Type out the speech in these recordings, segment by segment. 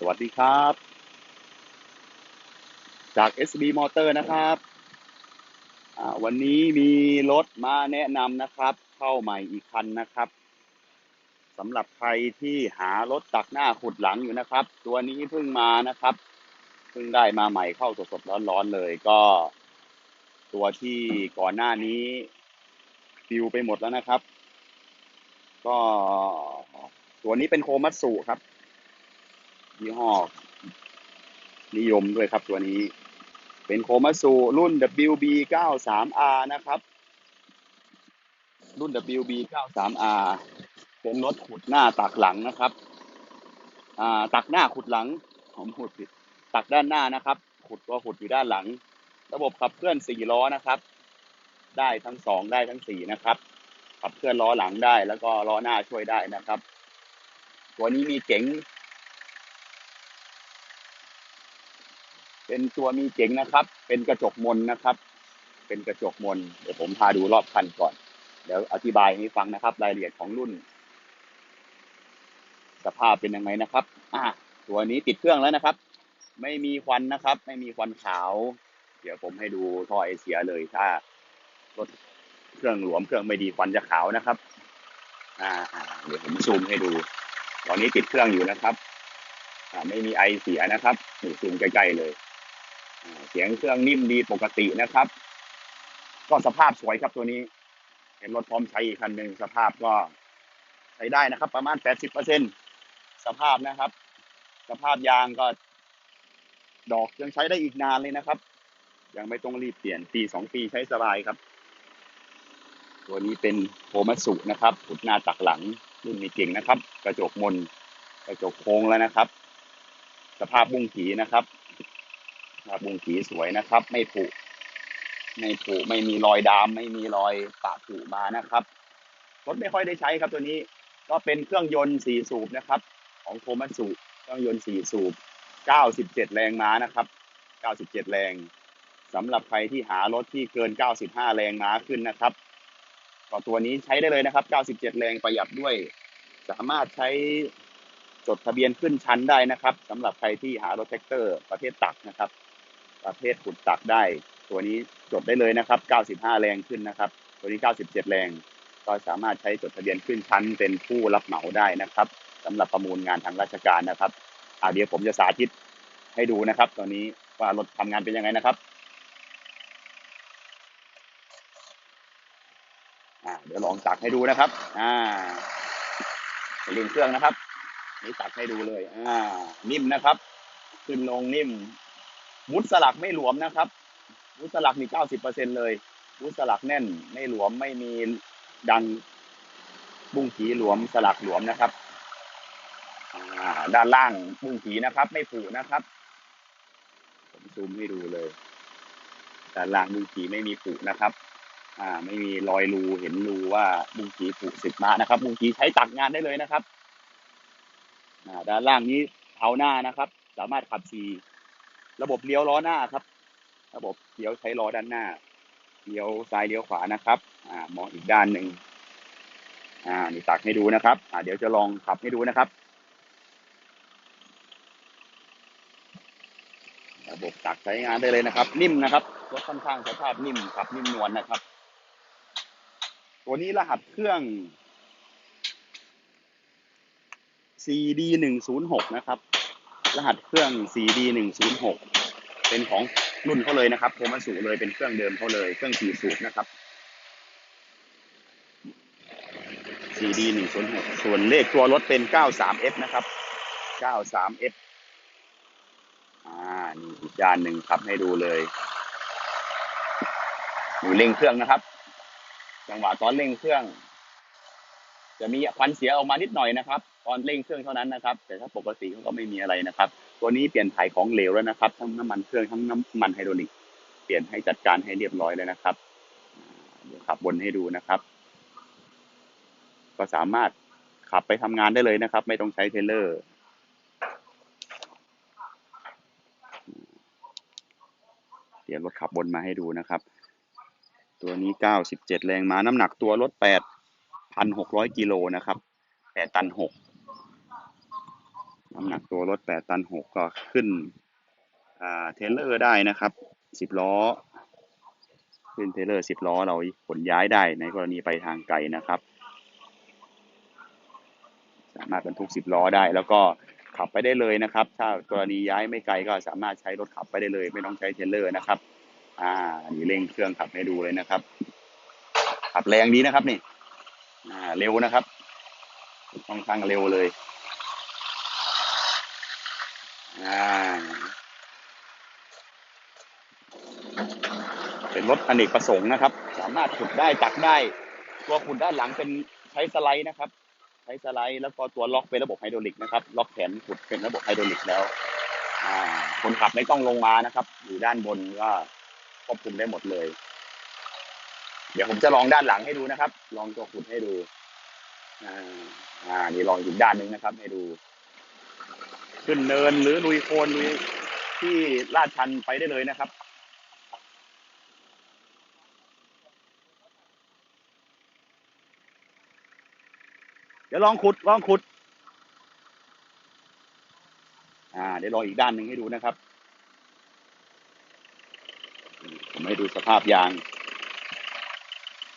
สวัสดีครับ จาก SB Motor นะครับวันนี้มีรถมาแนะนำนะครับ เข้าใหม่อีกคันนะครับสำหรับใครที่หารถตักหน้าขุดหลังอยู่นะครับ ตัวนี้เพิ่งมานะครับเพิ่งได้มาใหม่เข้าสดๆร้อนๆเลยก็ ตัวที่ก่อนหน้านี้ฟิวไปหมดแล้วนะครับ ก็ตัวนี้เป็นโคมัตสุครับ ยี่ห้อนิยมด้วยครับตัวนี้ เป็นโคมัสุรุ่น WB 93R นะครับ รุ่น WB 93R เป็นรถขุดหน้าตักหลังนะครับ อ่าตักหน้าขุดหลังผมพูดผิด ตักด้านหน้านะครับ ขุดตัวขุดอยู่ด้านหลัง ระบบขับเคลื่อนสี่ล้อนะครับ ได้ทั้งสองได้ทั้งสี่นะครับขับเคลื่อนล้อหลังได้แล้วก็ล้อหน้าช่วยได้นะครับ ตัวนี้มีเก๋ง เป็นตัวมีเจ๋งนะครับ เป็นกระจกมนนะครับ เป็นกระจกมน เดี๋ยวผมพาดูรอบคันก่อน เดี๋ยวอธิบายให้ฟังนะครับ รายละเอียดของรุ่น สภาพเป็นยังไงนะครับ อ่าตัวนี้ติดเครื่องแล้วนะครับ ไม่มีควันนะครับ ไม่มีควันขาว เดี๋ยวผมให้ดูท่อไอเสียเลย ถ้ารถเครื่องหลวมเครื่องไม่ดีควันจะขาวนะครับ อ่า เดี๋ยวผมซูมให้ดู ตอนนี้ติดเครื่องอยู่นะครับ อ่า ไม่มีไอเสียนะครับนี่ซูมใกล้ๆเลย เสียงเครื่องนิ่มดีปกตินะครับ ก็สภาพสวยครับตัวนี้เป็นรถพร้อมใช้อีกคันหนึ่งสภาพก็ใช้ได้นะครับ ประมาณ 80%สภาพนะครับ สภาพยางก็ ดอกยังใช้ได้อีกนานเลยนะครับยังไม่ต้องรีบเปลี่ยนปีสองปีใช้สบายครับ ตัวนี้เป็นโฮมัสุนะครับขุดหน้าตักหลังรุ่นมีเก่งนะครับ กระจกมน กระจกโค้งแล้วนะครับ สภาพบุ้งผีนะครับ ครับบุงขีสวยนะครับ ไม่ผุไม่ผุไม่มีรอยดามไม่มีรอยปะผุมานะครับรถไม่ค่อยได้ใช้ครับตัวนี้ก็เป็นเครื่องยนต์สี่สูบนะครับ ของโทมัสสุเครื่องยนต์สี่สูบเก้าสิบเจ็ดแรงม้านะครับเก้าสิบเจ็ดแรงสำหรับใครที่หารถที่เกินเก้าสิบห้าแรงม้าขึ้นนะครับก็ตัวนี้ใช้ได้เลยนะครับเก้าสิบเจ็ดแรงประหยัดด้วย สามารถใช้จดทะเบียนขึ้นชั้นได้นะครับสำหรับใครที่หารถแท็กเตอร์ประเภทตักนะครับ ประเภทขุดตักได้ ตัวนี้จดได้เลยนะครับ 95 แรงขึ้นนะครับ ตัวนี้ 97 แรง ก็สามารถใช้จดทะเบียนขึ้นชั้นเป็นผู้รับเหมาได้นะครับสำหรับประมูลงานทางราชการนะครับอาเดี๋ยวผมจะสาธิตให้ดูนะครับตัวนี้ว่ารถทำงานเป็นยังไงนะครับเดี๋ยวลองตักให้ดูนะครับ อ่าเร่งเครื่องนะครับ นี่ตักให้ดูเลย อ่า นิ่มนะครับ ขึ้นลงนิ่ม มุดสลักไม่หลวมนะครับมุดสลักมีเก้าสิบเปอร์เซ็นเลยมุดสลักแน่นไม่หลวมไม่มีดังบุ้งผีหลวมสลักหลวมนะครับด้านล่างบุ้งผีนะครับ ไม่ผุนะครับ ผมซูมให้ดูเลยด้านล่างบุ้งผีไม่มีผุนะครับ อ่า ไม่มีรอยรูเห็นรูว่าบุ้งผีผุสิบมานะครับบุ้งผีใช้ตักงานได้เลยนะครับด้านล่างนี้เท้าหน้านะครับ สามารถขับขี่ ระบบเลี้ยวล้อหน้าครับ ระบบเลี้ยวใช้ล้อด้านหน้า เลี้ยวซ้ายเลี้ยวขวานะครับ อ่ามองอีกด้านหนึ่งอ่านี่ตักให้ดูนะครับ อ่าเดี๋ยวจะลองขับให้ดูนะครับ ระบบตักใช้งานได้เลยนะครับ นิ่มนะครับรถค่อนข้างสภาพนิ่มขับ นิ่มนวลนะครับ ตัวนี้รหัสเครื่อง CD หนึ่งศูนย์หกนะครับ รหัสเครื่อง CD หนึ่งศูนย์หกเป็นของรุ่นเขาเลยนะครับโทมัสุเลยเป็นเครื่องเดิมเขาเลยเครื่องสี่สูบนะครับ CD หนึ่งศูนย์หกส่วนเลขตัวรถเป็นเก้าสาม F นะครับเก้าสาม F อ่านี่อีกด้านหนึ่งครับให้ดูเลยอยู่เร่งเครื่องนะครับ จังหวะตอนเร่งเครื่อง จะมีควันเสียออกมานิดหน่อยนะครับ ตอนเร่งเครื่องเท่านั้นนะครับ แต่ถ้าปกติเขาก็ไม่มีอะไรนะครับ ตัวนี้เปลี่ยนถ่ายของเหลวแล้วนะครับ ทั้งน้ำมันเครื่องทั้งน้ำมันไฮดรอลิก เปลี่ยนให้จัดการให้เรียบร้อยเลยนะครับเดี๋ยวขับบนให้ดูนะครับ ก็สามารถขับไปทำงานได้เลยนะครับ ไม่ต้องใช้เทรลเลอร์เดี๋ยวรถขับบนมาให้ดูนะครับ ตัวนี้ 97 แรงม้าน้ำหนักตัวรถ 8,600 กิโลนะครับ 8 ตัน 6 น้ำหนักตัวรถแปดตันหกก็ขึ้นเทเลอร์ได้นะครับสิบล้อ ขึ้นเทเลอร์สิบล้อเราขนย้ายได้ในกรณีไปทางไกลนะครับ สามารถบรรทุกสิบล้อได้แล้วก็ขับไปได้เลยนะครับ ถ้ากรณีย้ายไม่ไกลก็สามารถใช้รถขับไปได้เลย ไม่ต้องใช้เทเลอร์นะครับ อ่านี่เร่งเครื่องขับให้ดูเลยนะครับ ขับแรงดีนะครับนี่ อ่าเร็วนะครับค่อนข้างเร็วเลย อ่า เป็นรถอเนกประสงค์นะครับ สามารถขุดได้ตักได้ ตัวขุดด้านหลังเป็นใช้สไลด์นะครับ ใช้สไลด์แล้วก็ตัวล็อกเป็นระบบไฮดรอลิกนะครับ ล็อกแขนขุดเป็นระบบไฮดรอลิกแล้วคนขับไม่ต้องลงมานะครับ อยู่ด้านบนก็ควบคุมได้หมดเลย เดี๋ยวผมจะลองด้านหลังให้ดูนะครับ ลองตัวขุดให้ดูอ่าอ่านี่ลองอีกด้านหนึ่งนะครับ ให้ดู ขึ้นเนินหรือลุยโคลนลุยที่ลาดชันไปได้เลยนะครับ เดี๋ยวลองขุดลองขุด อ่า เดี๋ยวลองอีกด้านหนึ่งให้ดูนะครับ ผมให้ดูสภาพยาง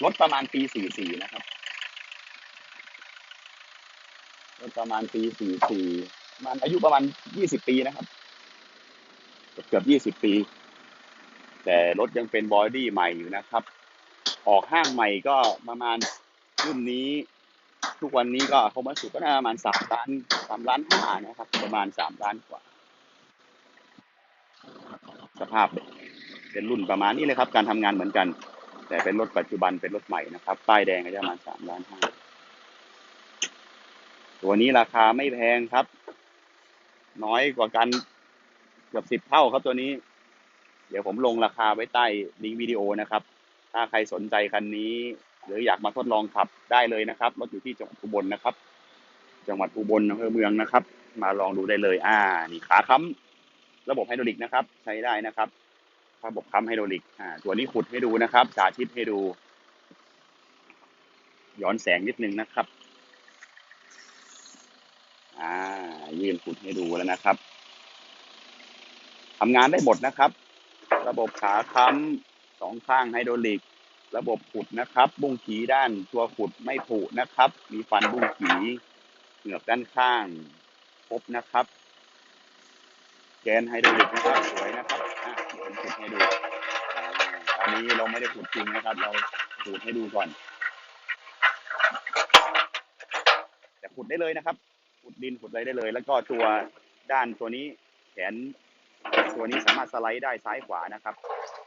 รถประมาณปีสี่สี่นะครับรถประมาณปีสี่สี่ประมาณอายุประมาณยี่สิบปีนะครับ เกือบยี่สิบปี แต่รถยังเป็นบอดี้ใหม่อยู่นะครับ ออกห้างใหม่ก็ประมาณรุ่นนี้ ทุกวันนี้ก็เขามาสุดก็น่าประมาณสามล้านสามล้านห้านะครับ ประมาณสามล้านกว่า สภาพเป็นรุ่นประมาณนี้เลยครับ การทำงานเหมือนกัน แต่เป็นรถปัจจุบันเป็นรถใหม่นะครับป้ายแดงก็จะประมาณสามล้านห้าตัวนี้ราคาไม่แพงครับ น้อยกว่ากันเกือบสิบเท่าครับตัวนี้ เดี๋ยวผมลงราคาไว้ใต้ลิงก์วิดีโอนะครับ ถ้าใครสนใจคันนี้ หรืออยากมาทดลองขับได้เลยนะครับรถอยู่ที่จังหวัดอุบลนะครับ จังหวัดอุบลอำเภอเมืองนะครับ มาลองดูได้เลย อ่า นี่ขาค้ำระบบไฮดรอลิกนะครับ ใช้ได้นะครับระบบค้ำไฮดรอลิกอ่าตัวนี้ขุดให้ดูนะครับ สาธิตให้ดู ย้อนแสงนิดนึงนะครับ อ่า ยื่นขุดให้ดูแล้วนะครับทำงานได้หมดนะครับ ระบบขาค้ำสองข้างไฮดรอลิก ระบบขุดนะครับ บุ้งขีด้านตัวขุดไม่ผุนะครับ มีฟันบุ้งขีเหงือกด้านข้างครบนะครับ แกนไฮดรอลิกนะครับสวยนะครับอะเดี๋ยวผมขุดให้ดูอันนี้เราไม่ได้ขุดจริงนะครับ เราขุดให้ดูก่อนแต่ขุดได้เลยนะครับ ขุดดินขุดอะไรได้เลย แล้วก็ตัวด้านตัวนี้แขนตัวนี้สามารถสไลด์ได้ซ้ายขวานะครับ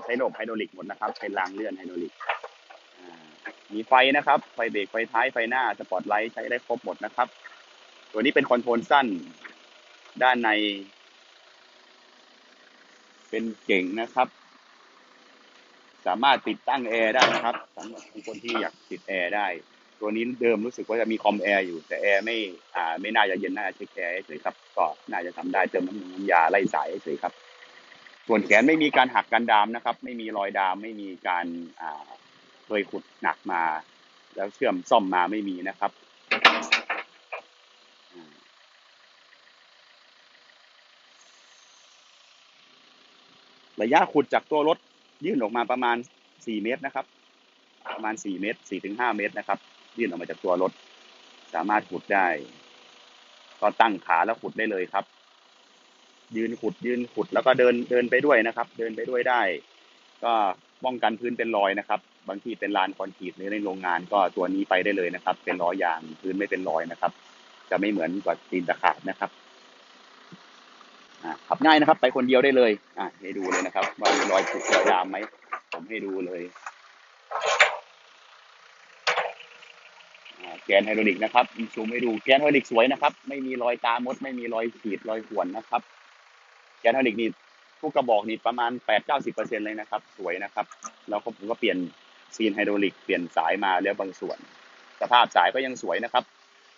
ใช้ระบบไฮดรอลิกหมดนะครับ เป็นรางเลื่อนไฮดรอลิกมีไฟนะครับ ไฟเบรกไฟท้ายไฟหน้าสปอตไลท์ใช้ได้ครบหมดนะครับ ตัวนี้เป็นคอนโทรลสั้น ด้านใน เป็นเก่งนะครับ สามารถติดตั้งแอร์ได้นะครับสำหรับคนที่อยากติดแอร์ได้ตัวนี้เดิมรู้สึกว่าจะมีคอมแอร์อยู่แต่แอร์ไม่อ่าไม่น่าจะเย็นน่าจะเช็คแอร์เฉยครับก็น่าจะทำได้เติมน้ำมันน้ำยาไล่สายเฉยครับ ส่วนแขนไม่มีการหักการดามนะครับ ไม่มีรอยดามไม่มีการเคยขุดหนักมา แล้วเชื่อมซ่อมมาไม่มีนะครับระยะขุดจากตัวรถยื่นออกมาประมาณ 4 เมตรนะครับ ประมาณ 4 เมตร4ถึง5เมตรนะครับ ยื่นออกมาจากตัวรถ สามารถขุดได้ ก็ตั้งขาแล้วขุดได้เลยครับ ยืนขุดยืนขุดแล้วก็เดินเดินไปด้วยนะครับ เดินไปด้วยได้ ก็ป้องกันพื้นเป็นรอยนะครับ บางที่เป็นลานคอนกรีตหรือในโรงงานก็ตัวนี้ไปได้เลยนะครับ เป็นล้อยางพื้นไม่เป็นรอยนะครับ จะไม่เหมือนกับตีนตะขาบนะครับขับง่ายนะครับ ไปคนเดียวได้เลย อ่าให้ดูเลยนะครับ ว่ามีรอยผุรอยดามไหมผมให้ดูเลยแกนไฮดรอลิกนะครับซูมให้ดูแกนไฮดรอลิกสวยนะครับ ไม่มีรอยตามด ไม่มีรอยขีดรอยข่วนนะครับ แกนไฮดรอลิกนี่ทุกกระบอกนี่ประมาณแปดเก้าสิบเปอร์เซ็นเลยนะครับ สวยนะครับ แล้วก็ผมก็เปลี่ยนซีนไฮดรอลิกเปลี่ยนสายมาแล้วบางส่วน สภาพสายก็ยังสวยนะครับ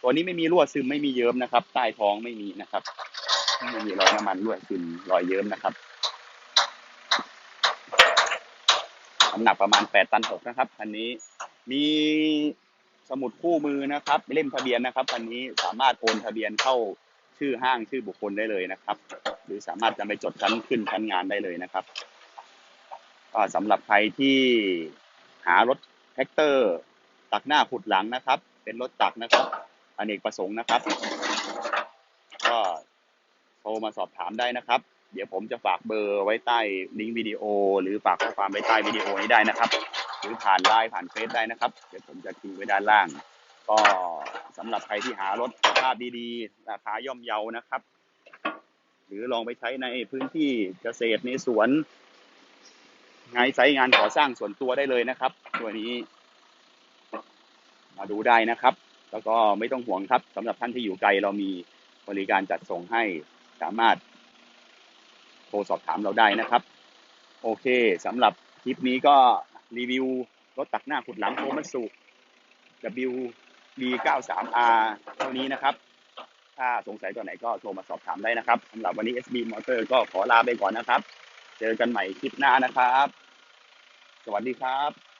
ตัวนี้ไม่มีรั่วซึมไม่มีเยิ้มนะครับ ใต้ท้องไม่มีนะครับไม่มีรอยน้ำมันรั่วซึมรอยเยิ้มนะครับน้ำหนักประมาณแปดตันหกนะครับคันนี้มีสมุดคู่มือนะครับ เล่มทะเบียนนะครับคันนี้สามารถโอนทะเบียนเข้าชื่อห้างชื่อบุคคลได้เลยนะครับ หรือสามารถจะไปจดชั้นขึ้นชั้นงานได้เลยนะครับก็สำหรับใครที่หารถแท็กเตอร์ตักหน้าขุดหลังนะครับ เป็นรถตักนะครับอเนกประสงค์นะครับ ก็โทรมาสอบถามได้นะครับ เดี๋ยวผมจะฝากเบอร์ไว้ใต้ลิงก์วิดีโอ หรือฝากข้อความไว้ใต้วิดีโอนี้ได้นะครับ หรือผ่านไลน์ผ่านเฟซได้นะครับ เดี๋ยวผมจะทิ้งไว้ด้านล่าง ก็สำหรับใครที่หารถสภาพดีๆ ราคาย่อมเยานะครับ หรือลองไปใช้ในพื้นที่เกษตรในสวนงานไซต์งานก่อสร้างส่วนตัวได้เลยนะครับ ตัวนี้ มาดูได้นะครับ แล้วก็ไม่ต้องห่วงครับสำหรับท่านที่อยู่ไกลเรามีบริการจัดส่งให้สามารถโทรสอบถามเราได้นะครับ โอเคสำหรับคลิปนี้ก็รีวิวรถตักหน้าขุดหลังโคมัสุ WD93R เท่านี้นะครับ ถ้าสงสัยตัวไหนก็โทรมาสอบถามได้นะครับสำหรับวันนี้ SB Motor ก็ขอลาไปก่อนนะครับ เจอกันใหม่คลิปหน้านะครับ สวัสดีครับ